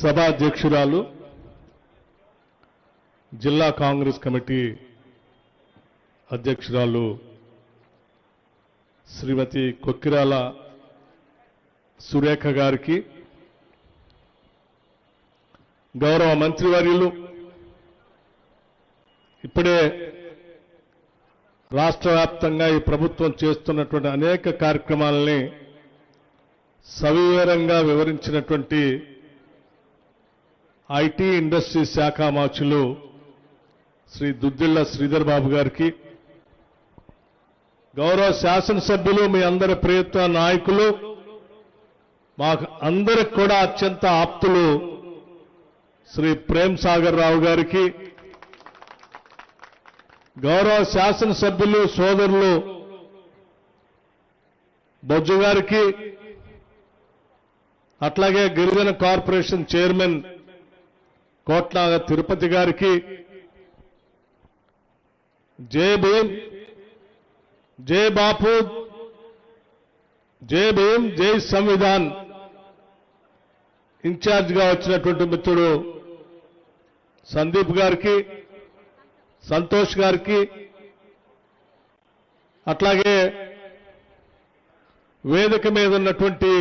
సభాధ్యక్షురాలు జిల్లా కాంగ్రెస్ కమిటీ అధ్యక్షురాలు శ్రీమతి కొక్కిరాల సురేఖ గారికి గౌరవ మంత్రివర్యులు ఇప్పుడే రాష్ట్ర వ్యాప్తంగా ఈ ప్రభుత్వం చేస్తున్నటువంటి అనేక కార్యక్రమాలని సవివరంగా వివరించినటువంటి ఐటీ ఇండస్ట్రీ శాఖ మాచులు శ్రీ దుద్దిళ్ళ శ్రీధర్ బాబు గారికి గౌరవ శాసనసభ్యులు మీ అందరి ప్రయత్న నాయకులు మాకు అందరికి కూడా అత్యంత ఆప్తులు శ్రీ ప్రేమ్ సాగర్ రావు గారికి గౌరవ శాసనసభ్యులు సోదరులు బొజ్జు గారికి అట్లాగే గిరిజన కార్పొరేషన్ చైర్మన్ కోట్లాగ తిరుపతి గారికి జై భీమ్ జై బాపు జై భీమ్ జై సంవిధాన్. ఇన్ఛార్జ్గా వచ్చినటువంటి మిత్రుడు సందీప్ గారికి సంతోష్ గారికి అట్లాగే వేదిక మీద ఉన్నటువంటి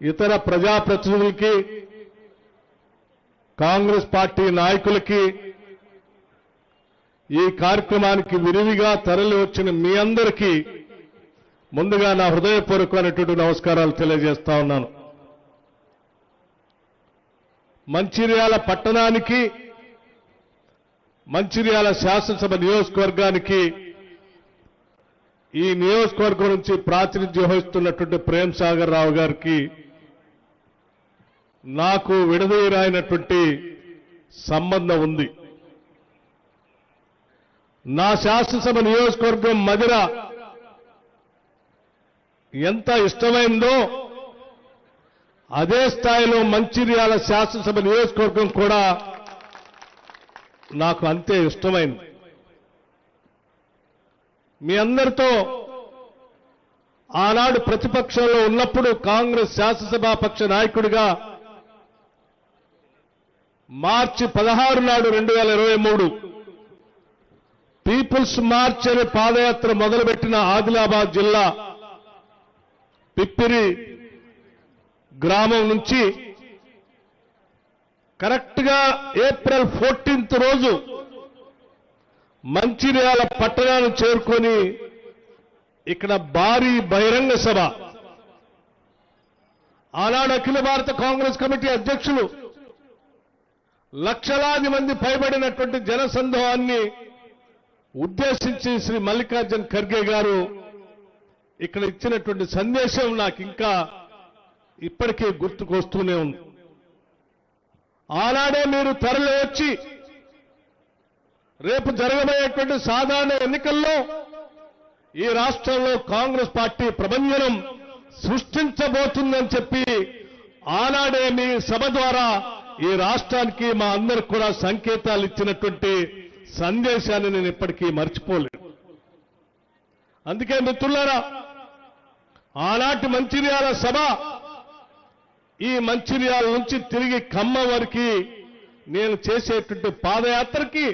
ఇతర ప్రజాప్రతినిధులకి కాంగ్రెస్ పార్టీ నాయకులకి ఈ కార్యక్రమానికి విరివిగా తరలి వచ్చిన మీ అందరికీ ముందుగా నా హృదయపూర్వకమైనటువంటి నమస్కారాలు తెలియజేస్తా ఉన్నాను. మంచిర్యాల పట్టణానికి మంచిర్యాల శాసనసభ నియోజకవర్గానికి ఈ నియోజకవర్గం నుంచి ప్రాతినిధ్యం వహిస్తున్నటువంటి ప్రేమ్ సాగర్ రావు గారికి నాకు విడదీరాయినటువంటి సంబంధం ఉంది. నా శాసనసభ నియోజకవర్గం మదిర ఎంత ఇష్టమైందో అదే స్థాయిలో మంచిర్యాల శాసనసభ నియోజకవర్గం కూడా నాకు అంతే ఇష్టమైంది. మీ అందరితో ఆనాడు ప్రతిపక్షంలో ఉన్నప్పుడు కాంగ్రెస్ శాసనసభాపక్ష నాయకుడిగా మార్చి పదహారు నాడు రెండు వేల ఇరవై మూడు. పీపుల్స్ మార్చ్ అనే పాదయాత్ర మొదలుపెట్టిన ఆదిలాబాద్ జిల్లా పిప్పిరి గ్రామం నుంచి కరెక్ట్గా ఏప్రిల్ ఫోర్టీన్త్ రోజు మంచిర్యాల పట్టణాన్ని చేరుకొని ఇక్కడ భారీ బహిరంగ సభ. ఆనాడు అఖిల భారత కాంగ్రెస్ కమిటీ అధ్యక్షులు లక్షలాది మంది పైబడినటువంటి జనసందోహాన్ని ఉద్దేశించి శ్రీ మల్లికార్జున్ ఖర్గే గారు ఇక్కడ ఇచ్చినటువంటి సందేశం నాకు ఇంకా ఇప్పటికీ గుర్తుకొస్తూనే ఉంది. ఆనాడే మీరు తరలి వచ్చి రేపు జరగబోయేటువంటి సాధారణ ఎన్నికల్లో ఈ రాష్ట్రంలో కాంగ్రెస్ పార్టీ ప్రభంజనం సృష్టించబోతుందని చెప్పి ఆనాడే మీ సభ ద్వారా ఈ రాష్ట్రానికి మా అందరికి కూడా సంకేతాలు ఇచ్చినటువంటి సందేశాన్ని నేను ఇప్పటికీ మర్చిపోలేదు అందుకే మిత్రులారా ఆనాటి మంచిర్యాల సభ ఈ మంచిర్యాల నుంచి తిరిగి కమ్మ వరకు నేను చేసేటువంటి పాదయాత్రకి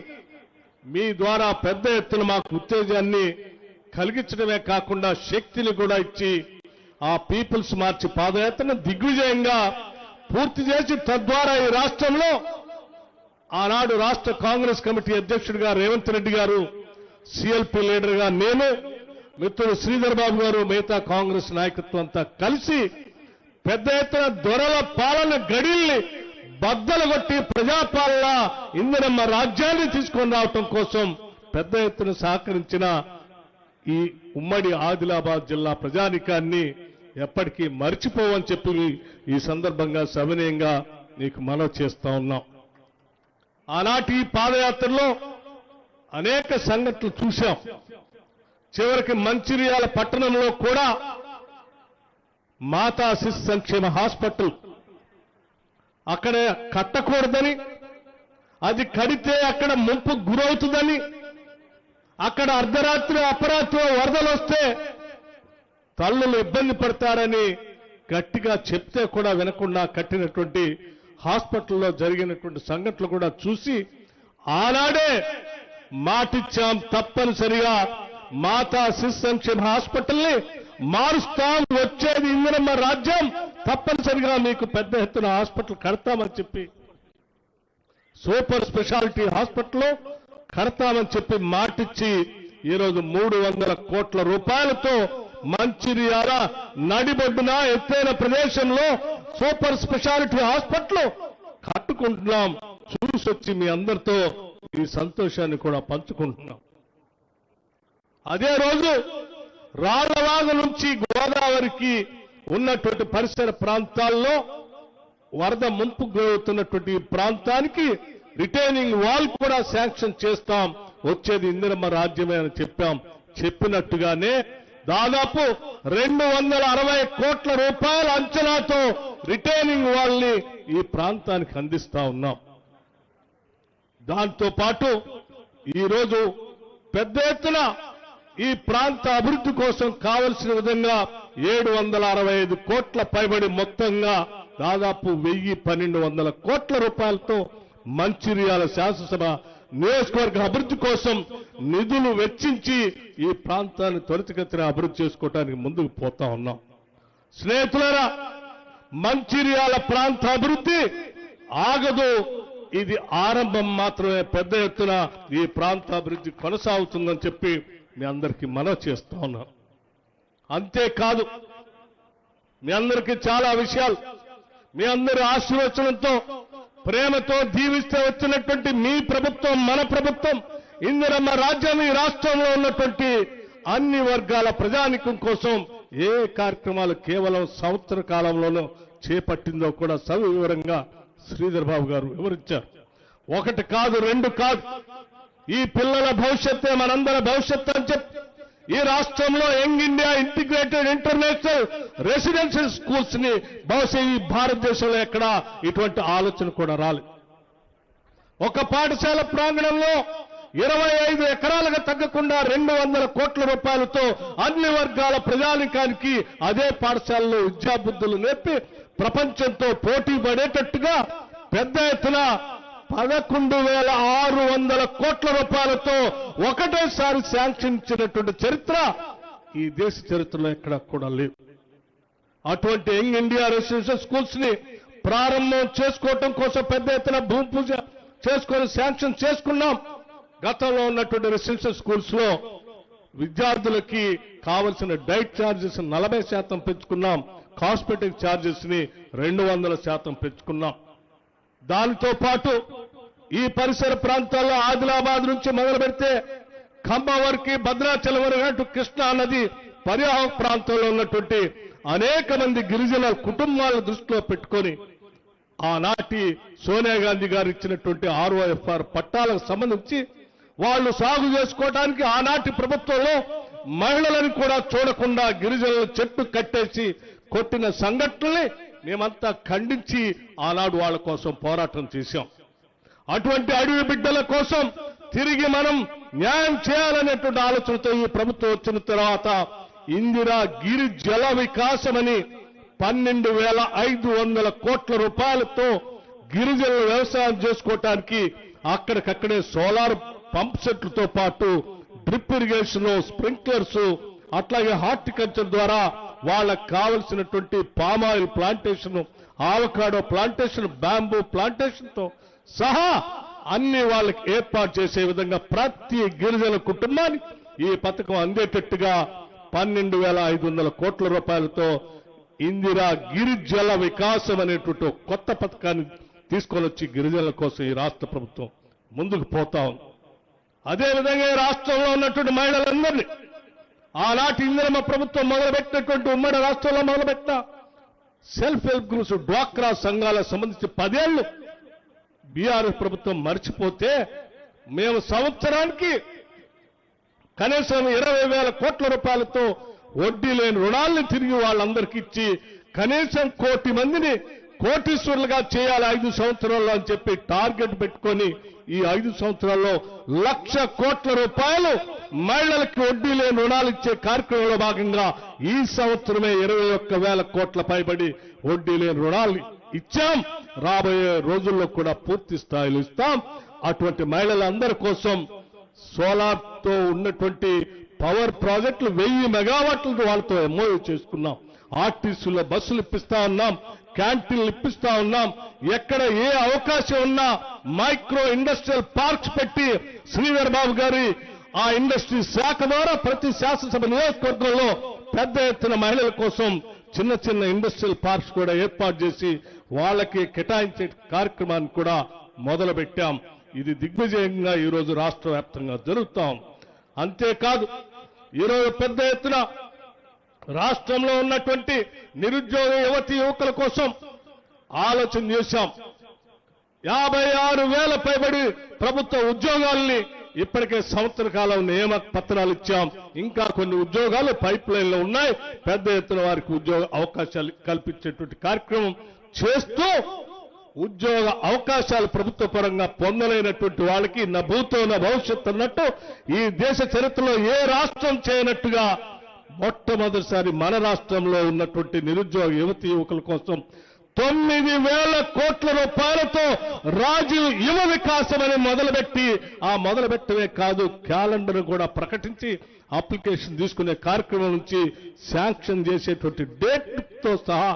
మీ ద్వారా పెద్ద ఎత్తున మాకు ఉత్తేజాన్ని కలిగించడమే కాకుండా శక్తిని కూడా ఇచ్చి ఆ పీపుల్స్ మార్చి పాదయాత్రను దిగ్విజయంగా పూర్తి చేసి తద్వారా ఈ రాష్ట్రంలో ఆనాడు రాష్ట్ర కాంగ్రెస్ కమిటీ అధ్యక్షుడిగా రేవంత్ రెడ్డి గారు సిఎల్పి లీడర్గా నేను మిత్రుడు శ్రీధర్ బాబు గారు మిగతా కాంగ్రెస్ నాయకత్వం అంతా కలిసి పెద్ద ఎత్తున దొరల పాలన గడిల్ని బద్దలు కొట్టి ప్రజాపాలన ఇందనమ్మ రాజ్యాన్ని తీసుకొని రావటం కోసం పెద్ద ఎత్తున సహకరించిన ఈ ఉమ్మడి ఆదిలాబాద్ జిల్లా ప్రజానికాన్ని ఎప్పటికీ మర్చిపోవని చెప్పి ఈ సందర్భంగా సవినయంగా నీకు మనవి చేస్తా ఉన్నాం. ఆనాటి ఈ పాదయాత్రలో అనేక సంఘటనలు చూశాం. చివరికి మంచిర్యాల పట్టణంలో కూడా మాతా శిశు సంక్షేమ హాస్పిటల్ అక్కడ కట్టకూడదని అది కడితే అక్కడ ముంపు గురవుతుందని అక్కడ అర్ధరాత్రి అపరాత్రి వరదలు వస్తే తల్లులు ఇబ్బంది పడతారని గట్టిగా చెప్తే కూడా వినకుండా కట్టినటువంటి హాస్పిటల్లో జరిగినటువంటి సంఘటనలు కూడా చూసి ఆనాడే మాటిచ్చాం తప్పనిసరిగా మాతా శిశు సంక్షేమ హాస్పిటల్ని మారుస్తాం వచ్చేది ఇందిరమ్మ రాజ్యం తప్పనిసరిగా మీకు పెద్ద ఎత్తున హాస్పిటల్ కడతామని చెప్పి సూపర్ స్పెషాలిటీ హాస్పిటల్ కడతామని చెప్పి మాటిచ్చి ఈరోజు మూడు వందల కోట్ల రూపాయలతో మంచిర్యాల నడిబొడ్డున ఎత్తైన ప్రదేశంలో సూపర్ స్పెషాలిటీ హాస్పిటల్ కట్టుకుంటున్నాం. చూసొచ్చి మీ అందరితో ఈ సంతోషాన్ని కూడా పంచుకుంటున్నాం. అదే రోజు రాళ్ళవాగు నుంచి గోదావరికి ఉన్నటువంటి పరిసర ప్రాంతాల్లో వరద ముంపు గురవుతున్నటువంటి ప్రాంతానికి రిటైనింగ్ వాల్ కూడా శాంక్షన్ చేస్తాం. వచ్చేది ఇందిరమ్మ రాజ్యమే అని చెప్పాం. చెప్పినట్టుగానే దాదాపు రెండు వందల అరవై కోట్ల రూపాయల అంచనాతో రిటైనింగ్ వాళ్ళని ఈ ప్రాంతానికి అందిస్తా ఉన్నాం. దాంతో పాటు ఈరోజు పెద్ద ఎత్తున ఈ ప్రాంత అభివృద్ధి కోసం కావలసిన విధంగా ఏడు వందల అరవై ఐదు కోట్ల పైబడి మొత్తంగా దాదాపు వెయ్యి పన్నెండు వందల కోట్ల రూపాయలతో మంచిర్యాల శాసనసభ నియోజకవర్గ అభివృద్ధి కోసం నిధులు వెచ్చించి ఈ ప్రాంతాన్ని త్వరితగతిన అభివృద్ధి చేసుకోవడానికి ముందుకు పోతా ఉన్నాం. స్నేహితులరా మంచిర్యాల ప్రాంత అభివృద్ధి ఆగదు. ఇది ఆరంభం మాత్రమే. పెద్ద ఎత్తున ఈ ప్రాంత అభివృద్ధి కొనసాగుతుందని చెప్పి మీ అందరికీ మనవి చేస్తా ఉన్నాం. అంతేకాదు మీ అందరికీ చాలా విషయాలు మీ అందరి ఆశీర్వచనంతో ప్రేమతో దీవిస్తే వచ్చినటువంటి మీ ప్రభుత్వం మన ప్రభుత్వం ఇందిరమ్మ రాజ్యం ఈ రాష్ట్రంలో ఉన్నటువంటి అన్ని వర్గాల ప్రజానికం కోసం ఏ కార్యక్రమాలు కేవలం సంవత్సర కాలంలోనూ చేపట్టిందో కూడా సవివరంగా శ్రీధర్ బాబు గారు వివరించారు. ఒకటి కాదు రెండు కాదు. ఈ పిల్లల భవిష్యత్తే మనందరి భవిష్యత్తు అని చెప్పి ఈ రాష్ట్రంలో young India integrated international residential స్కూల్స్ని బహుశా ఈ భారతదేశంలో ఎక్కడ ఇటువంటి ఆలోచన కూడా రాలేదు. ఒక పాఠశాల ప్రాంగణంలో ఇరవై ఐదు ఎకరాలకు తగ్గకుండా రెండు వందల కోట్ల రూపాయలతో అన్ని వర్గాల ప్రజానికానికి అదే పాఠశాలలో విద్యాబుద్ధులు నేర్పి ప్రపంచంతో పోటీ పడేటట్టుగా పెద్ద ఎత్తున పదకొండు వేల ఆరు వందల కోట్ల రూపాయలతో ఒకటేసారి శాంక్షన్ ఇచ్చినటువంటి చరిత్ర ఈ దేశ చరిత్రలో ఎక్కడ కూడా లేవు. అటువంటి యంగ్ ఇండియా రెసిడెన్షియల్ స్కూల్స్ని ప్రారంభం చేసుకోవటం కోసం పెద్ద ఎత్తున భూమి పూజ చేసుకొని శాంక్షన్ చేసుకున్నాం. గతంలో ఉన్నటువంటి రెసిడెన్షియల్ స్కూల్స్లో విద్యార్థులకి కావలసిన డైట్ ఛార్జెస్ నలభై శాతం పెంచుకున్నాం. కాస్మెటిక్ ఛార్జెస్ని రెండు వందల శాతం పెంచుకున్నాం. దానితో పాటు ఈ పరిసర ప్రాంతాల్లో ఆదిలాబాద్ నుంచి మొదలు పెడితే ఖమ్మం వరకు భద్రాచలం వరకు కృష్ణా నది పరివాహక ప్రాంతంలో ఉన్నటువంటి అనేక మంది గిరిజన కుటుంబాలను దృష్టిలో పెట్టుకొని ఆనాటి సోనియా గాంధీ గారు ఇచ్చినటువంటి ఆర్ఓఎఫ్ఆర్ పట్టాలకు సంబంధించి వాళ్ళు సాగు చేసుకోవడానికి ఆనాటి ప్రభుత్వంలో మహిళలను కూడా చూడకుండా గిరిజనులు చెట్టు కట్టేసి కొట్టిన సంఘటనల్ని మేమంతా ఖండించి ఆనాడు వాళ్ళ కోసం పోరాటం చేశాం. అటువంటి అడవి బిడ్డల కోసం తిరిగి మనం న్యాయం చేయాలనేటువంటి ఆలోచనతో ఈ ప్రభుత్వం వచ్చిన తర్వాత ఇందిరా గిరి జల వికాసమని పన్నెండు వేల ఐదు వందల కోట్ల రూపాయలతో గిరిజనులు వ్యవసాయం చేసుకోవటానికి అక్కడికక్కడే సోలార్ పంప్ సెట్లతో పాటు డ్రిప్ ఇరిగేషన్ స్ప్రింక్లర్స్ అట్లాగే హార్టికల్చర్ ద్వారా వాళ్ళకు కావలసినటువంటి palm oil plantation avocado plantation bamboo ప్లాంటేషన్తో సహా అన్ని వాళ్ళకి ఏర్పాటు చేసే విధంగా ప్రతి గిరిజన కుటుంబానికి ఈ పథకం అందేటట్టుగా పన్నెండు వేల ఐదు వందల కోట్ల రూపాయలతో ఇందిరా గిరిజల వికాసం అనేటువంటి కొత్త పథకాన్ని తీసుకొని వచ్చి గిరిజనుల కోసం ఈ రాష్ట్ర ప్రభుత్వం ముందుకు పోతా ఉంది. అదేవిధంగా ఈ రాష్ట్రంలో ఉన్నటువంటి మహిళలందరినీ ఆనాటి ఇందిరమ్మ ప్రభుత్వం మొదలుపెట్టినటువంటి ఉమ్మడి రాష్ట్రంలో మొదలుపెట్టిన సెల్ఫ్ హెల్ప్ గ్రూప్స్ డ్వాక్రా సంఘాలకు సంబంధించి పదేళ్ళు బీఆర్ఎస్ ప్రభుత్వం మర్చిపోతే మేము సంవత్సరానికి కనీసం ఇరవై వేల కోట్ల రూపాయలతో వడ్డీ లేని రుణాలను తిరిగి వాళ్ళందరికీ ఇచ్చి కనీసం కోటి మందిని కోటీశ్వరులుగా చేయాలి ఐదు సంవత్సరాల్లో అని చెప్పి టార్గెట్ పెట్టుకొని ఈ ఐదు సంవత్సరాల్లో లక్ష కోట్ల రూపాయలు మహిళలకు వడ్డీ లేని రుణాలు ఇచ్చే కార్యక్రమంలో భాగంగా ఈ సంవత్సరమే ఇరవై ఒక్క వేల కోట్ల పైబడి వడ్డీ లేని రుణాలు ఇచ్చాం. రాబోయే రోజుల్లో కూడా పూర్తి స్థాయిలో ఇస్తాం. అటువంటి మహిళలందరి కోసం సోలార్తో ఉన్నటువంటి పవర్ ప్రాజెక్టులు వెయ్యి మెగావాట్లతో వాళ్ళతో ఎంఓయూ చేసుకున్నాం. ఆర్టీసీలో బస్సులు ఇప్పిస్తా ఉన్నాం క్యాంటీన్లు ఇప్పిస్తా ఉన్నాం. ఎక్కడ ఏ అవకాశం ఉన్నా మైక్రో ఇండస్ట్రియల్ పార్క్స్ పెట్టి శ్రీధర్ బాబు గారి ఆ ఇండస్ట్రీ శాఖ ద్వారా ప్రతి శాసనసభ నియోజకవర్గంలో పెద్ద ఎత్తున మహిళల కోసం చిన్న చిన్న ఇండస్ట్రియల్ పార్క్స్ కూడా ఏర్పాటు చేసి వాళ్ళకి కేటాయించే కార్యక్రమాన్ని కూడా మొదలుపెట్టాం. ఇది దిగ్విజయంగా ఈరోజు రాష్ట్ర వ్యాప్తంగా జరుగుతాం. అంతేకాదు ఈరోజు పెద్ద ఎత్తున రాష్ట్రంలో ఉన్నటువంటి నిరుద్యోగ యువతి యువకుల కోసం ఆలోచన చేశాం. యాభై ఆరు వేల పైబడి ప్రభుత్వ ఉద్యోగాల్ని ఇప్పటికే సంవత్సర కాలం నియమ పత్రాలు ఇచ్చాం. ఇంకా కొన్ని ఉద్యోగాలు పైప్ లైన్లో ఉన్నాయి. పెద్ద ఎత్తున వారికి ఉద్యోగ అవకాశాలు కల్పించేటువంటి కార్యక్రమం చేస్తూ ఉద్యోగ అవకాశాలు ప్రభుత్వ పరంగా పొందలేనటువంటి వాళ్ళకి నా భూతో నా భవిష్యత్తు అన్నట్టు ఈ దేశ చరిత్రలో ఏ రాష్ట్రం చేయనట్టుగా మొట్టమొదటిసారి మన రాష్ట్రంలో ఉన్నటువంటి నిరుద్యోగ యువతి యువకుల కోసం తొమ్మిది వేల కోట్ల రూపాయలతో రాజీవ్ యువ వికాసం అని మొదలుపెట్టి ఆ మొదలుపెట్టమే కాదు క్యాలెండర్ కూడా ప్రకటించి అప్లికేషన్ తీసుకునే కార్యక్రమం నుంచి శాంక్షన్ చేసేటువంటి డేట్తో సహా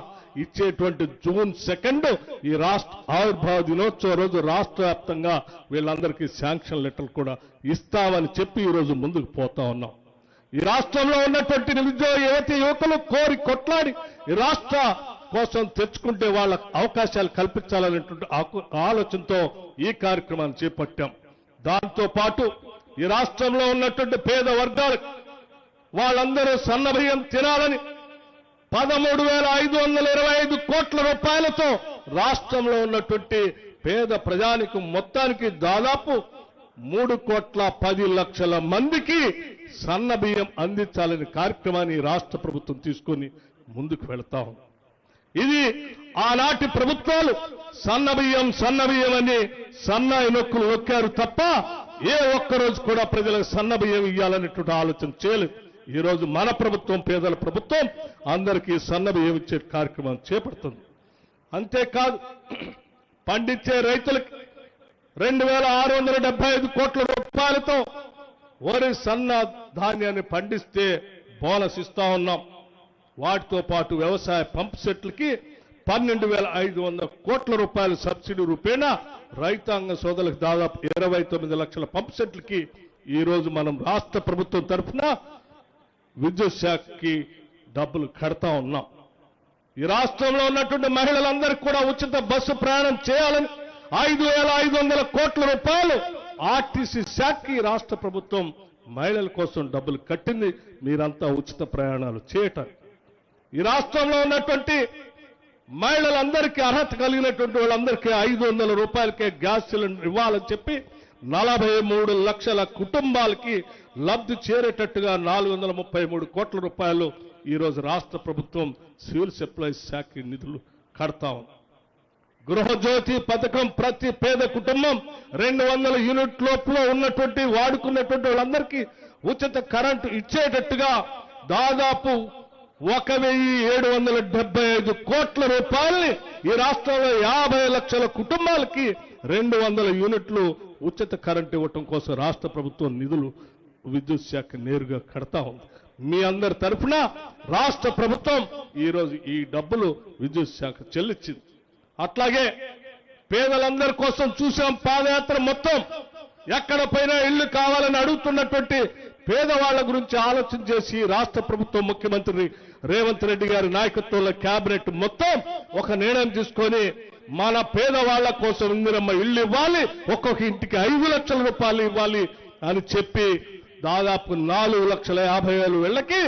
ఇచ్చేటువంటి జూన్ సెకండ్ ఈ రాష్ట్ర ఆవిర్భావ దినోత్సవ రోజు రాష్ట్ర వ్యాప్తంగా వీళ్ళందరికీ శాంక్షన్ లెటర్లు కూడా ఇస్తామని చెప్పి ఈరోజు ముందుకు పోతా ఉన్నాం. ఈ రాష్ట్రంలో ఉన్నటువంటి నిరుద్యోగ యువత యువకులు కోరి కొట్లాడి ఈ రాష్ట్ర కోసం తెచ్చుకుంటే వాళ్ళ అవకాశాలు కల్పించాలనేటువంటి ఆలోచనతో ఈ కార్యక్రమాన్ని చేపట్టాం. దాంతో పాటు ఈ రాష్ట్రంలో ఉన్నటువంటి పేద వర్గాలు వాళ్ళందరూ సన్నభయం తినాలని పదమూడు వేల ఐదు వందల ఇరవై ఐదు కోట్ల రూపాయలతో రాష్ట్రంలో ఉన్నటువంటి పేద ప్రజానికి మొత్తానికి దాదాపు మూడు కోట్ల పది లక్షల మందికి సన్న బియ్యం అందించాలనే కార్యక్రమాన్ని రాష్ట్ర ప్రభుత్వం తీసుకొని ముందుకు వెళతా ఉంది. ఇది ఆనాటి ప్రభుత్వాలు సన్న బియ్యం సన్న బియ్యం అని సన్నాయి నొక్కులు నొక్కారు తప్ప ఏ ఒక్కరోజు కూడా ప్రజలకు సన్న బియ్యం ఇవ్వాలనేటువంటి ఆలోచన చేయలేదు. ఈరోజు మన ప్రభుత్వం పేదల ప్రభుత్వం అందరికీ సన్న బియ్యం ఇచ్చే కార్యక్రమం చేపడుతుంది. అంతేకాదు పండించే రైతులకి రెండు వేల ఆరు వందల డెబ్బై ఐదు కోట్ల రూపాయలతో వరి సన్న ధాన్యాన్ని పండిస్తే బోనస్ ఇస్తా ఉన్నాం. వాటితో పాటు వ్యవసాయ పంప్ సెట్లకి పన్నెండు వేల ఐదు వందల కోట్ల రూపాయల సబ్సిడీ రూపేణా రైతాంగ సోదరులకు దాదాపు ఇరవై తొమ్మిది లక్షల పంప్ సెట్లకి ఈరోజు మనం రాష్ట్ర ప్రభుత్వం తరఫున విద్యుత్ శాఖకి డబ్బులు కడతా ఉన్నాం. ఈ రాష్ట్రంలో ఉన్నటువంటి మహిళలందరికీ కూడా ఉచిత బస్సు ప్రయాణం చేయాలని ఐదు వేల ఐదు వందల కోట్ల రూపాయలు ఆర్టీసీ శాఖకి రాష్ట్ర ప్రభుత్వం మహిళల కోసం డబ్బులు కట్టింది. మీరంతా ఉచిత ప్రయాణాలు చేయటం. ఈ రాష్ట్రంలో ఉన్నటువంటి మహిళలందరికీ అర్హత కలిగినటువంటి వాళ్ళందరికీ ఐదు వందల రూపాయలకే గ్యాస్ సిలిండర్ ఇవ్వాలని చెప్పి నలభై మూడు లక్షల కుటుంబాలకి లబ్ధి చేరేటట్టుగా నాలుగు వందల ముప్పై మూడు కోట్ల రూపాయలు ఈరోజు రాష్ట్ర ప్రభుత్వం సివిల్ సప్లైస్ శాఖ నిధులు కడతా ఉంది. గృహజ్యోతి పథకం ప్రతి పేద కుటుంబం రెండు వందల యూనిట్ లోపల ఉన్నటువంటి వాడుకున్నటువంటి వాళ్ళందరికీ ఉచిత కరెంటు ఇచ్చేటట్టుగా దాదాపు ఒక వెయ్యి ఏడు వందల డెబ్బై ఐదు కోట్ల రూపాయల్ని ఈ రాష్ట్రంలో యాభై లక్షల కుటుంబాలకి రెండు వందల యూనిట్లు ఉచిత కరెంటు ఇవ్వటం కోసం రాష్ట్ర ప్రభుత్వం నిధులు విద్యుత్ శాఖ నేరుగా కడతా ఉంది. మీ అందరి తరఫున రాష్ట్ర ప్రభుత్వం ఈరోజు ఈ డబ్బులు విద్యుత్ శాఖ చెల్లించింది. అట్లాగే పేదలందరి కోసం చూసాం పాదయాత్ర మొత్తం. ఎక్కడ పైన ఇల్లు కావాలని అడుగుతున్నటువంటి పేదవాళ్ళ గురించి ఆలోచన చేసి రాష్ట్ర ప్రభుత్వం ముఖ్యమంత్రి రేవంత్ రెడ్డి గారి నాయకత్వంలో కేబినెట్ మొత్తం ఒక నిర్ణయం తీసుకొని మన పేదవాళ్ళ కోసం ఇందిరమ్మ ఇల్లు ఇవ్వాలి ఒక్కొక్క ఇంటికి ఐదు లక్షల రూపాయలు ఇవ్వాలి అని చెప్పి దాదాపు నాలుగు లక్షల యాభై వేలు వేళ్ళకి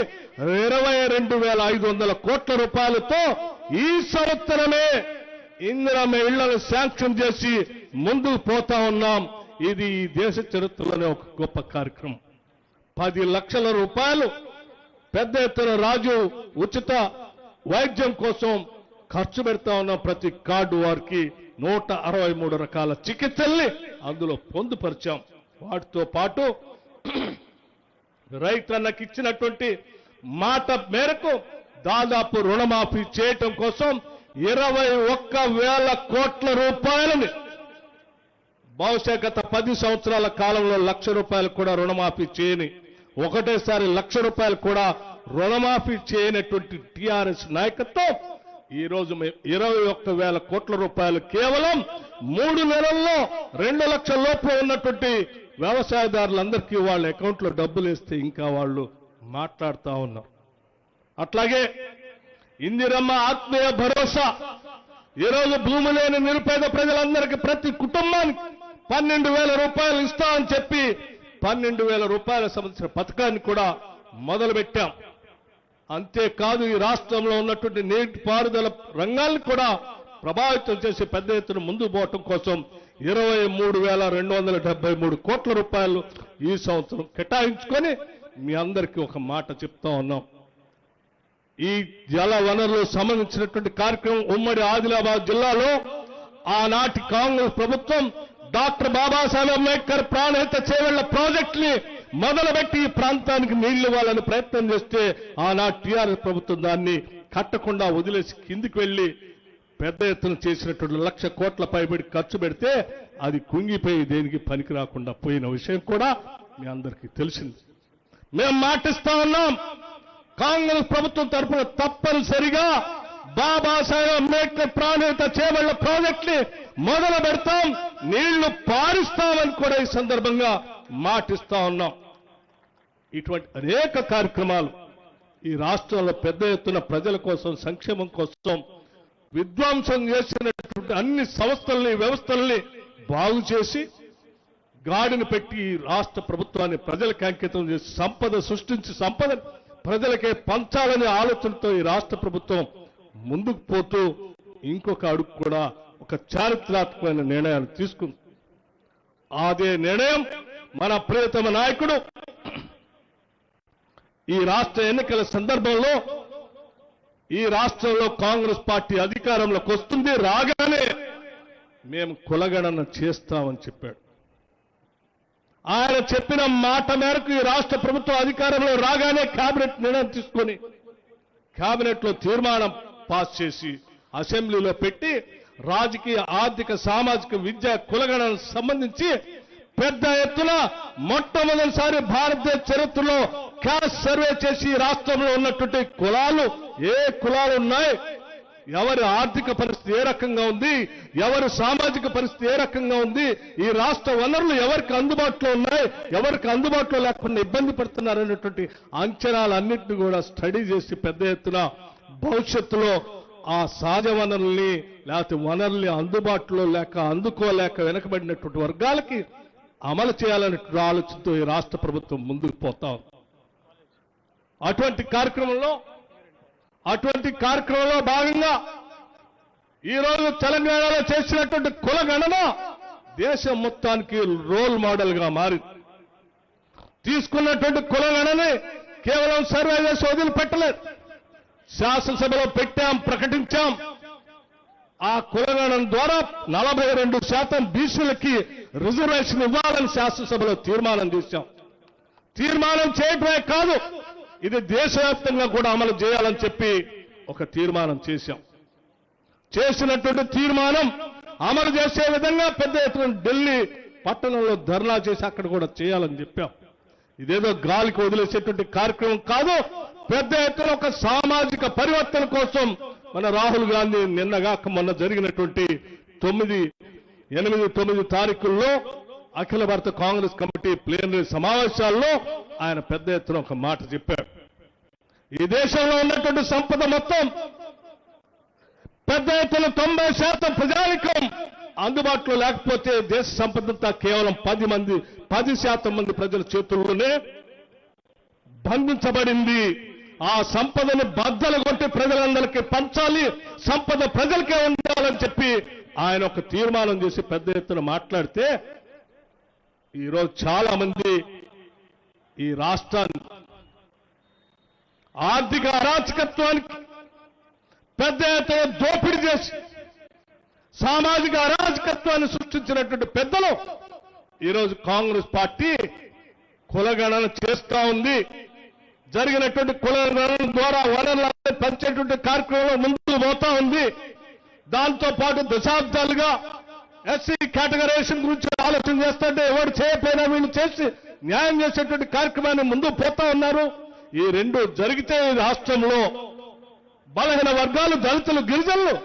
ఇరవై రెండు వేల ఐదు వందల కోట్ల రూపాయలతో ఈ సంవత్సరమే ఇందిరమ్మ ఇళ్ళను శాంక్షన్ చేసి ముందుకు పోతా ఉన్నాం. ఇది ఈ దేశ చరిత్రలోనే ఒక గొప్ప కార్యక్రమం. పది లక్షల రూపాయలు పెద్ద ఎత్తున రాజు ఉచిత వైద్యం కోసం ఖర్చు పెడతా ఉన్న ప్రతి కార్డు వారికి నూట అరవై మూడు రకాల చికిత్సల్ని అందులో పొందుపరిచాం. వాటితో పాటు రైతన్నకి ఇచ్చినటువంటి మాట మేరకు దాదాపు రుణమాఫీ చేయటం కోసం ఇరవై ఒక్క వేల కోట్ల రూపాయలని బహుశా గత పది సంవత్సరాల కాలంలో లక్ష రూపాయలు కూడా రుణమాఫీ చేయని ఒకటేసారి లక్ష రూపాయలు కూడా రుణమాఫీ చేయనటువంటి టిఆర్ఎస్ నాయకత్వం ఈ రోజు ఇరవై ఒక్క వేల కోట్ల రూపాయలు కేవలం మూడు నెలల్లో రెండు లక్షల లోపు ఉన్నటువంటి వ్యవసాయదారులందరికీ వాళ్ళ అకౌంట్లో డబ్బులు వేస్తే ఇంకా వాళ్ళు మాట్లాడుతూ ఉన్నారు. అట్లాగే ఇందిరమ్మ ఆత్మీయ భరోసా. ఈరోజు భూమి లేని నిరుపేద ప్రజలందరికీ ప్రతి కుటుంబానికి పన్నెండు వేల రూపాయలు ఇస్తామని చెప్పి పన్నెండు వేల రూపాయల సంబంధించిన పథకాన్ని కూడా మొదలుపెట్టాం. అంతేకాదు ఈ రాష్ట్రంలో ఉన్నటువంటి నీటిపారుదల రంగాన్ని కూడా ప్రభావితం చేసి పెద్ద ఎత్తున ముందు పోవటం కోసం ఇరవై మూడు వేల రెండు వందల డెబ్బై మూడు కోట్ల రూపాయలు ఈ సంవత్సరం కేటాయించుకొని మీ అందరికీ ఒక మాట చెప్తా ఉన్నాం. ఈ జల వనరులకు సంబంధించినటువంటి కార్యక్రమం ఉమ్మడి ఆదిలాబాద్ జిల్లాలో ఆనాటి కాంగ్రెస్ ప్రభుత్వం డాక్టర్ బాబాసాహెబ్ అంబేద్కర్ ప్రాణహిత చేవళ్ళ ప్రాజెక్టుని మొదలుపెట్టి ఈ ప్రాంతానికి నీళ్ళు ఇవ్వాలని ప్రయత్నం చేస్తే ఆనాటి టీఆర్ఎస్ ప్రభుత్వం దాన్ని కట్టకుండా వదిలేసి కిందికి వెళ్ళి పెద్ద ఎత్తున చేసినటువంటి లక్ష కోట్ల పైబడి ఖర్చు పెడితే అది కుంగిపోయి దేనికి పనికి రాకుండా పోయిన విషయం కూడా మీ అందరికీ తెలిసింది. మేము మాటిస్తా ఉన్నాం. కాంగ్రెస్ ప్రభుత్వం తరఫున తప్పనిసరిగా బాబాసాహెబ్ అంబేద్కర్ ప్రాణహిత చేపట్ల ప్రాజెక్ట్ని మొదలు పెడతాం నీళ్ళు పారిస్తామని కూడా ఈ సందర్భంగా మాటిస్తా ఉన్నాం. ఇటువంటి అనేక కార్యక్రమాలు ఈ రాష్ట్రంలో పెద్ద ఎత్తున ప్రజల కోసం సంక్షేమం కోసం విధ్వంసం చేసినటువంటి అన్ని సంస్థల్ని వ్యవస్థల్ని బాగు చేసి గాడిని పెట్టి ఈ రాష్ట్ర ప్రభుత్వాన్ని ప్రజలకు అంకితం చేసి సంపద సృష్టించి సంపద ప్రజలకే పంచాలనే ఆలోచనతో ఈ రాష్ట్ర ప్రభుత్వం ముందుకు పోతూ ఇంకొక అడుగు కూడా ఒక చారిత్రాత్మకమైన నిర్ణయాలు తీసుకుంది. అదే నిర్ణయం మన ప్రియతమ నాయకుడు ఈ రాష్ట్ర ఎన్నికల సందర్భంలో ఈ రాష్ట్రంలో కాంగ్రెస్ పార్టీ అధికారంలోకి వస్తుంది రాగానే మేము కులగణన చేస్తామని చెప్పాడు. ఆయన చెప్పిన మాట మేరకు ఈ రాష్ట్ర ప్రభుత్వం అధికారంలో రాగానే కేబినెట్ నిర్ణయం తీసుకొని కేబినెట్లో తీర్మానం పాస్ చేసి అసెంబ్లీలో పెట్టి రాజకీయ ఆర్థిక సామాజిక విద్య కులగణకు సంబంధించి పెద్ద ఎత్తున మొట్టమొదటిసారి భారతదేశ చరిత్రలో క్యాష్ సర్వే చేసి రాష్ట్రంలో ఉన్నటువంటి కులాలు ఏ కులాలు ఉన్నాయి? ఎవరి ఆర్థిక పరిస్థితి ఏ రకంగా ఉంది ఎవరి సామాజిక పరిస్థితి ఏ రకంగా ఉంది ఈ రాష్ట్ర వనరులు ఎవరికి అందుబాటులో ఉన్నాయి ఎవరికి అందుబాటులో లేకుండా ఇబ్బంది పడుతున్నారు అనేటువంటి అంచనాలన్నింటినీ కూడా స్టడీ చేసి పెద్ద ఎత్తున భవిష్యత్తులో ఆ సహజ వనరుల్ని లేకపోతే వనరుల్ని అందుబాటులో లేక అందుకోలేక వెనకబడినటువంటి వర్గాలకి అమలు చేయాలనేటువంటి ఆలోచనతో ఈ రాష్ట్ర ప్రభుత్వం ముందుకు పోతా అటువంటి కార్యక్రమంలో అటువంటి కార్యక్రమంలో భాగంగా ఈ రోజు తెలంగాణలో చేసినటువంటి కులగణన దేశం మొత్తానికి రోల్ మోడల్గా మారింది తీసుకున్నటువంటి కులగణని కేవలం సర్వే చేసి వదిలిపెట్టలేదు. శాసనసభలో పెట్టాం ప్రకటించాం. ఆ కులగణన ద్వారా నలభై రెండు శాతం బీసీలకి రిజర్వేషన్ ఇవ్వాలని శాసనసభలో తీర్మానం చేశాం తీర్మానం చేయటమే కాదు ఇది దేశవ్యాప్తంగా కూడా అమలు చేయాలని చెప్పి ఒక తీర్మానం చేశాం. చేసినటువంటి తీర్మానం అమలు చేసే విధంగా పెద్ద ఎత్తున ఢిల్లీ పట్టణంలో ధర్నా చేసి అక్కడ కూడా చేయాలని చెప్పాం. ఇదేదో గాలికి వదిలేసేటువంటి కార్యక్రమం కాదు పెద్ద ఎత్తున ఒక సామాజిక పరివర్తన కోసం మన రాహుల్ గాంధీ నిన్నగాక మొన్న జరిగినటువంటి తొమ్మిది ఎనిమిది తొమ్మిది తారీఖుల్లో అఖిల భారత కాంగ్రెస్ కమిటీ ప్లేనరీ సమావేశాల్లో ఆయన పెద్ద ఎత్తున ఒక మాట చెప్పారు. ఈ దేశంలో ఉన్నటువంటి సంపద మొత్తం పెద్ద ఎత్తున తొంభై శాతం ప్రజానికం అందుబాటులో లేకపోతే దేశ సంపదంతా కేవలం పది మంది పది శాతం మంది ప్రజల చేతుల్లోనే బంధించబడింది. ఆ సంపదను బద్దలు కొట్టి ప్రజలందరికీ పంచాలి సంపద ప్రజలకే ఉండాలని చెప్పి ఆయన ఒక తీర్మానం చేసి పెద్ద ఎత్తున మాట్లాడితే ఈరోజు చాలా మంది ఈ రాష్ట్రాన్ని ఆర్థిక అరాచకత్వానికి పెద్ద ఎత్తున దోపిడీ చేసి సామాజిక అరాచకత్వాన్ని సృష్టించినటువంటి పెద్దలు ఈరోజు కాంగ్రెస్ పార్టీ కులగణన చేస్తా ఉంది. జరిగినటువంటి కులగణన ద్వారా వనరులను పెంచేటువంటి కార్యక్రమంలో ముందుకు పోతా ఉంది. దాంతో పాటు దశాబ్దాలుగా ఎస్సీ కేటగరైజేషన్ గురించి ఆలోచన చేస్తుంటే ఎవరు చేయకపోయినా వీళ్ళు చేసి న్యాయం చేసేటువంటి కార్యక్రమాన్ని ముందు పోతా ఉన్నారు. ఈ రెండు జరిగితే ఈ రాష్ట్రంలో బలహీన వర్గాలు దళితులు గిరిజనులు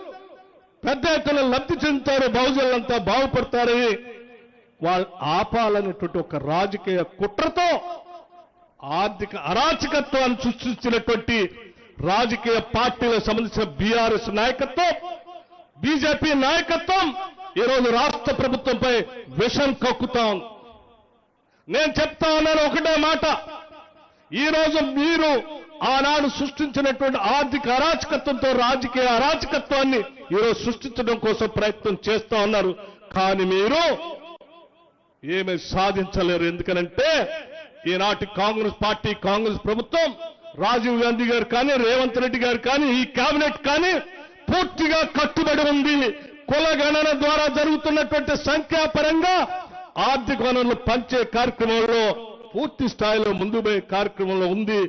పెద్ద ఎత్తున లబ్ధి చెందుతారు బహుజనులంతా బాగుపడతారని వాళ్ళు ఆపాలనేటువంటి ఒక రాజకీయ కుట్రతో ఆర్థిక అరాచకత్వాన్ని సృష్టించినటువంటి రాజకీయ పార్టీలకు సంబంధించిన బీఆర్ఎస్ నాయకత్వం బీజేపీ నాయకత్వం ఈరోజు రాష్ట్ర ప్రభుత్వంపై విషం కక్కుతా. ఉంది నేను చెప్తా ఉన్నాను ఒకటే మాట. ఈ రోజు మీరు ఆనాడు సృష్టించినటువంటి ఆర్థిక అరాచకత్వంతో రాజకీయ అరాచకత్వాన్ని ఈరోజు సృష్టించడం కోసం ప్రయత్నం చేస్తా ఉన్నారు. కానీ మీరు ఏమీ సాధించలేరు. ఎందుకనంటే ఈనాటి కాంగ్రెస్ పార్టీ కాంగ్రెస్ ప్రభుత్వం రాజీవ్ గాంధీ గారు కానీ రేవంత్ రెడ్డి గారు కానీ ఈ కేబినెట్ కానీ పూర్తిగా కట్టుబడి ఉంది. కులగణన ద్వారా జరుగుతున్నటువంటి సంఖ్యాపరంగా ఆర్థిక వనరులు పంచే కార్యక్రమంలో పూర్తి స్థాయిలో ముందు పోయే కార్యక్రమంలో ఉంది.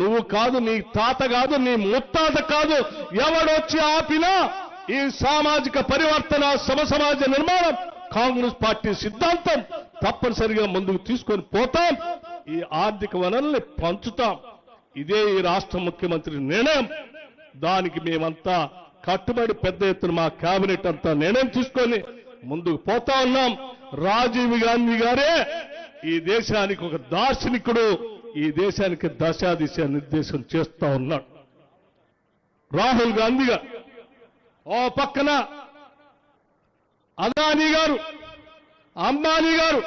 నువ్వు కాదు నీ తాత కాదు నీ ముత్తాత కాదు. ఎవడొచ్చి ఆపినా ఈ సామాజిక పరివర్తన సమసమాజ నిర్మాణం కాంగ్రెస్ పార్టీ సిద్ధాంతం తప్పనిసరిగా ముందుకు తీసుకొని పోతాం. ఈ ఆర్థిక వనరుల్ని పంచుతాం. ఇదే ఈ రాష్ట్ర ముఖ్యమంత్రి నిర్ణయం. దానికి మేమంతా కట్టుబడి పెద్ద ఎత్తున మా కేబినెట్ అంతా నిర్ణయం తీసుకొని ముందుకు పోతా ఉన్నాం. రాజీవ్ గాంధీ గారే ఈ దేశానికి ఒక దార్శనికుడు ఈ దేశానికి దశాదిశ నిర్దేశం చేస్తా ఉన్నాడు. రాహుల్ గాంధీ గారు ఓ పక్కన అదానీ గారు అంబానీ గారు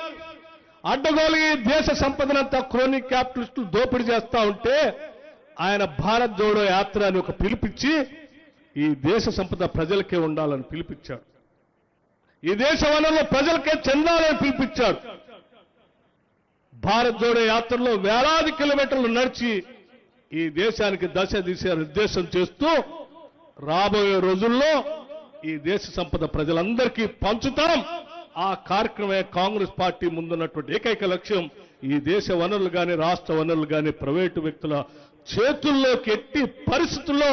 అడ్డగోలు దేశ సంపదనంతా క్రోనిక్ క్యాపిటలిస్టులు దోపిడీ చేస్తా ఉంటే ఆయన భారత్ జోడో యాత్ర అని ఒక పిలిపించి ఈ దేశ సంపద ప్రజలకే ఉండాలని పిలిపించాడు ఈ దేశ వనరులు ప్రజలకే చెందాలని పిలిపించాడు భారత్ జోడో యాత్రలో వేలాది కిలోమీటర్లు నడిచి ఈ దేశానికి దశ దిశ నిర్దేశం చేస్తూ రాబోయే రోజుల్లో ఈ దేశ సంపద ప్రజలందరికీ పంచుతాం. ఆ కార్యక్రమే కాంగ్రెస్ పార్టీ ముందున్నటువంటి ఏకైక లక్ష్యం. ఈ దేశ వనరులు కానీ రాష్ట్ర వనరులు కానీ ప్రైవేటు వ్యక్తుల చేతుల్లోకి ఎట్టి పరిస్థితుల్లో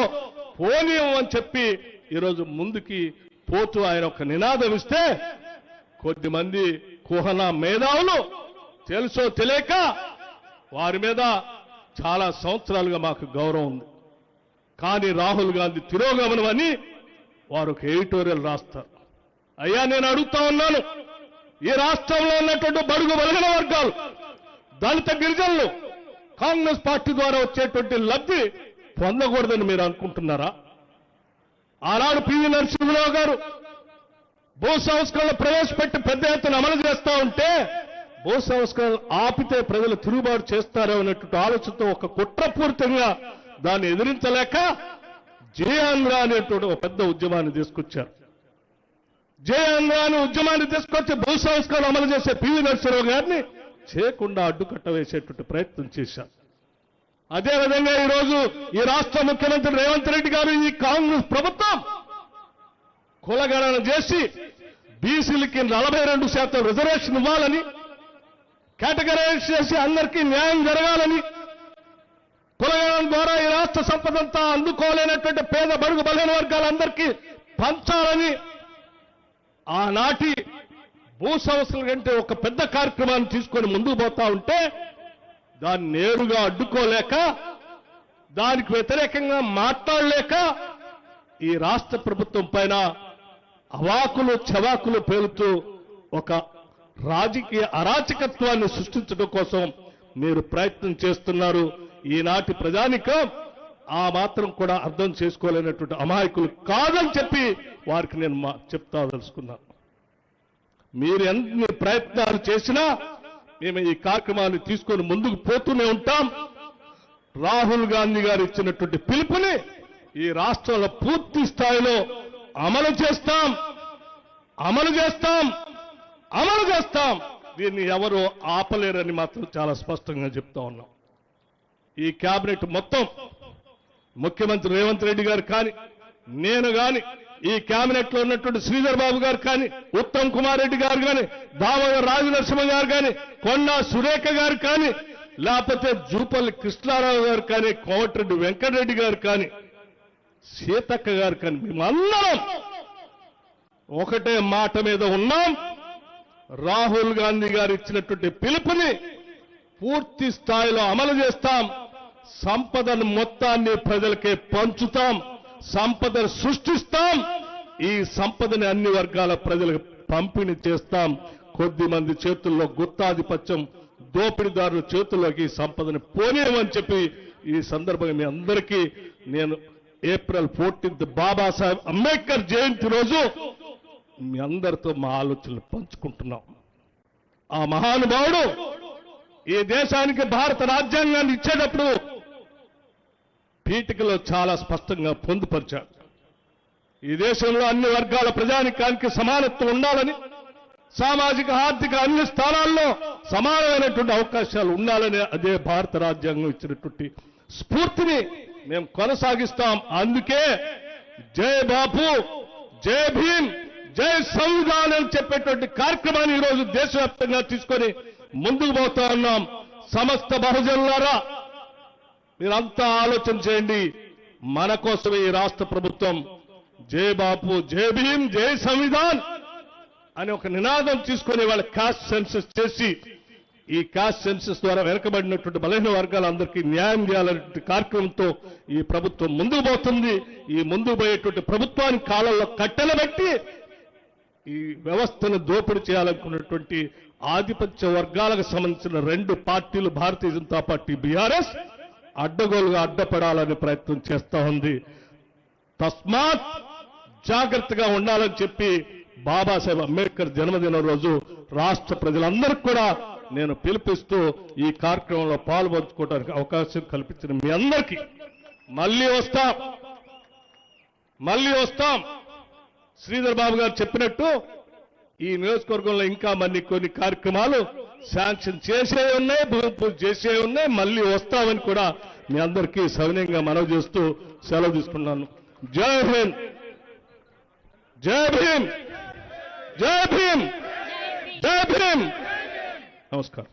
పోనీయమని చెప్పి ఈరోజు ముందుకి పోతూ ఆయన ఒక నినాదం ఇస్తే కొద్దిమంది కుహన మేధావులు తెలుసో తెలియక వారి మీద చాలా సంవత్సరాలుగా మాకు గౌరవం ఉంది. కానీ రాహుల్ గాంధీ తిరోగమనం అని వారు ఒక ఎడిటోరియల్ రాస్తారు. అయ్యా నేను అడుగుతా ఉన్నాను. ఈ రాష్ట్రంలో ఉన్నటువంటి బడుగు బలగన వర్గాలు దళిత గిరిజనులు కాంగ్రెస్ పార్టీ ద్వారా వచ్చేటువంటి లబ్ధి పొందకూడదని మీరు అనుకుంటున్నారా? ఆనాడు పివి నరసింహరావు గారు భూ సంస్కరణలు ప్రవేశపెట్టి పెద్ద ఎత్తున అమలు చేస్తా ఉంటే భూ సంస్కరణలు ఆపితే ప్రజలు తిరుగుబాటు చేస్తారో అనేటువంటి ఆలోచనతో ఒక కుట్రపూరితంగా దాన్ని ఎదిరించలేక జయాంధ్ర అనేటువంటి ఒక పెద్ద ఉద్యమాన్ని తీసుకొచ్చారు. జయాంధ్ర అనే ఉద్యమాన్ని తీసుకొచ్చి భూ సంస్కరణ అమలు చేసే పివి నరసింహరావు గారిని చేయకుండా అడ్డుకట్ట వేసేటువంటి ప్రయత్నం చేశారు. అదేవిధంగా ఈరోజు ఈ రాష్ట్ర ముఖ్యమంత్రి రేవంత్ రెడ్డి గారు ఈ కాంగ్రెస్ ప్రభుత్వం కులగణన చేసి బీసీలకి నలభై రెండు శాతం రిజర్వేషన్ ఇవ్వాలని కేటగరైజ్ చేసి అందరికీ న్యాయం జరగాలని కులగణన ద్వారా ఈ రాష్ట్ర సంపదంతా అందుకోలేనటువంటి పేద బడుగు బలహీన వర్గాలందరికీ పంచాలని ఆనాటి భూ సంస్థల కంటే ఒక పెద్ద కార్యక్రమాన్ని తీసుకొని ముందుకు పోతా ఉంటే దాన్ని నేరుగా అడ్డుకోలేక దానికి వ్యతిరేకంగా మాట్లాడలేక ఈ రాష్ట్ర ప్రభుత్వం పైన అవాకులు చవాకులు పేలుతూ ఒక రాజకీయ అరాచకత్వాన్ని సృష్టించడం కోసం మీరు ప్రయత్నం చేస్తున్నారు. ఈనాటి ప్రజానికం ఆ మాత్రం కూడా అర్థం చేసుకోలేనటువంటి అమాయకులు కాదని చెప్పి వారికి నేను మా చెప్తా తెలుసుకున్నాను మీరు ఎన్ని ప్రయత్నాలు చేసినా మేము ఈ కార్యక్రమాన్ని తీసుకొని ముందుకు పోతూనే ఉంటాం. రాహుల్ గాంధీ గారు ఇచ్చినటువంటి పిలుపుని ఈ రాష్ట్రంలో పూర్తి స్థాయిలో అమలు చేస్తాం. అమలు చేస్తాం. అమలు చేస్తాం. దీన్ని ఎవరు ఆపలేరని మాత్రం చాలా స్పష్టంగా చెప్తా ఉన్నాం. ఈ కేబినెట్ మొత్తం ముఖ్యమంత్రి రేవంత్ రెడ్డి గారు కానీ నేను కానీ ఈ కేబినెట్లో ఉన్నటువంటి శ్రీధర్ బాబు గారు కానీ ఉత్తమ్ కుమార్ రెడ్డి గారు కానీ దామోదర్ రాజనరసింహ గారు కానీ కొండా సురేఖ గారు కానీ లేకపోతే జూపల్లి కృష్ణారావు గారు కానీ కోమటిరెడ్డి వెంకటరెడ్డి గారు కానీ సీతక్క గారు కానీ మేమందరం ఒకటే మాట మీద ఉన్నాం. రాహుల్ గాంధీ గారు ఇచ్చినటువంటి పిలుపుని పూర్తి స్థాయిలో అమలు చేస్తాం. సంపదను మొత్తాన్ని ప్రజలకే పంచుతాం. సంపదను సృష్టిస్తాం. ఈ సంపదని అన్ని వర్గాల ప్రజలకు పంపిణీ చేస్తాం. కొద్ది మంది చేతుల్లో గుత్తాధిపత్యం దోపిడీదారుల చేతుల్లోకి సంపదని పోనీయమని చెప్పి ఈ సందర్భంగా మీ అందరికీ నేను ఏప్రిల్ ఫోర్టీన్త్ బాబాసాహెబ్ అంబేద్కర్ జయంతి రోజు మీ అందరితో మా ఆలోచనలు పంచుకుంటున్నాం. ఆ మహానుభావుడు ఈ దేశానికి భారత రాజ్యాంగాన్ని ఇచ్చేటప్పుడు పీఠికలో చాలా స్పష్టంగా పొందుపరిచాడు. ఈ దేశంలో అన్ని వర్గాల ప్రజానికానికి సమానత్వం ఉండాలని సామాజిక ఆర్థిక అన్ని స్థానాల్లో సమానమైనటువంటి అవకాశాలు ఉండాలని అదే భారత రాజ్యాంగం ఇచ్చినటువంటి స్ఫూర్తిని మేము కొనసాగిస్తాం. అందుకే జై బాపు జై భీమ్ జై సంవిధానం అని చెప్పేటువంటి కార్యక్రమాన్ని ఈరోజు దేశవ్యాప్తంగా తీసుకొని ముందుకు పోతా ఉన్నాం. సమస్త బహుజనులారా మీరంతా ఆలోచన చేయండి. మన కోసమే ఈ రాష్ట్ర ప్రభుత్వం జై బాపు జే భీం జై సంవిధాన్ అని ఒక నినాదం తీసుకుని వాళ్ళ కాస్ట్ సెన్సెస్ చేసి ఈ కాస్ట్ సెన్సెస్ ద్వారా వెనకబడినటువంటి బలహీన వర్గాలందరికీ న్యాయం చేయాలనే కార్యక్రమంతో ఈ ప్రభుత్వం ముందుకు పోతుంది. ఈ ముందుకు పోయేటువంటి ప్రభుత్వానికి కాలంలో కట్టెలు పెట్టి ఈ వ్యవస్థను దోపిడీ చేయాలనుకున్నటువంటి ఆధిపత్య వర్గాలకు సంబంధించిన రెండు పార్టీలు భారతీయ జనతా పార్టీ బీఆర్ఎస్ అడ్డగోలుగా అడ్డపడాలని ప్రయత్నం చేస్తా ఉంది. తస్మాత్ జాగ్రత్తగా ఉండాలని చెప్పి బాబాసాహెబ్ అంబేద్కర్ జన్మదినం రోజు రాష్ట్ర ప్రజలందరికీ కూడా నేను పిలిపిస్తూ ఈ కార్యక్రమంలో పాల్పంచుకోవడానికి అవకాశం కల్పించిన మీ అందరికీ మళ్ళీ వస్తాం. మళ్ళీ వస్తాం. శ్రీధర్ బాబు గారు చెప్పినట్టు ఈ నియోజకవర్గంలో ఇంకా మరిన్ని కొన్ని కార్యక్రమాలు శాంక్షన్ చేసే ఉన్నాయి భూమి పూజ చేసే ఉన్నాయి మళ్ళీ వస్తామని కూడా మీ అందరికీ సవినయంగా మనవి చేస్తూ సెలవు తీసుకున్నాను జై హింద్! జై భీమ్! జై భీమ్! జై భీమ్! నమస్కారం.